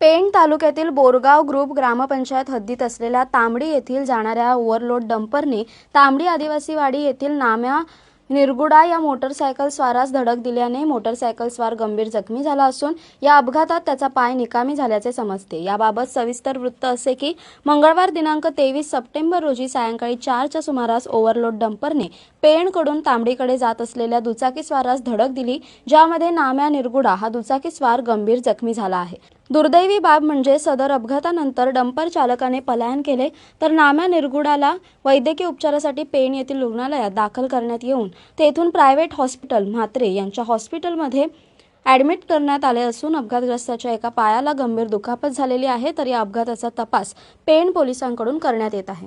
पेण तालुक्यातील बोरगाव ग्रुप ग्रामपंचायत हद्दीत असलेल्या तांबडी येथील जाणाऱ्या ओव्हरलोड डंपरने तांबडी आदिवासीवाडी येथील नाम्या निरगुडा या मोटरसायकल स्वारास धडक दिल्याने मोटरसायकल स्वार गंभीर जखमी झाला असून या अपघातात त्याचा पाय निकामी झाल्याचे समजते. याबाबत सविस्तर वृत्त असे की मंगळवार दिनांक तेवीस सप्टेंबर रोजी सायंकाळी चारच्या सुमारास ओव्हरलोड डंपरने पेणकडून तांबडीकडे जात असलेल्या दुचाकी स्वारास धडक दिली ज्यामध्ये नाम्या निरगुडा हा दुचाकी स्वार गंभीर जखमी झाला आहे. दुर्दैवी बाब म्हणजे सदर अपघातानंतर डंपर चालकाने पलायन केले तर नाम्या निरगुडाला वैद्यकीय उपचारासाठी पेण येथील रुग्णालयात दाखल करण्यात येऊन तेथून प्रायव्हेट हॉस्पिटल म्हात्रे यांच्या हॉस्पिटलमध्ये ॲडमिट करण्यात आले असून अपघातग्रस्ताच्या एका पायाला गंभीर दुखापत झालेली आहे तर या अपघाताचा तपास पेण पोलिसांकडून करण्यात येत आहे.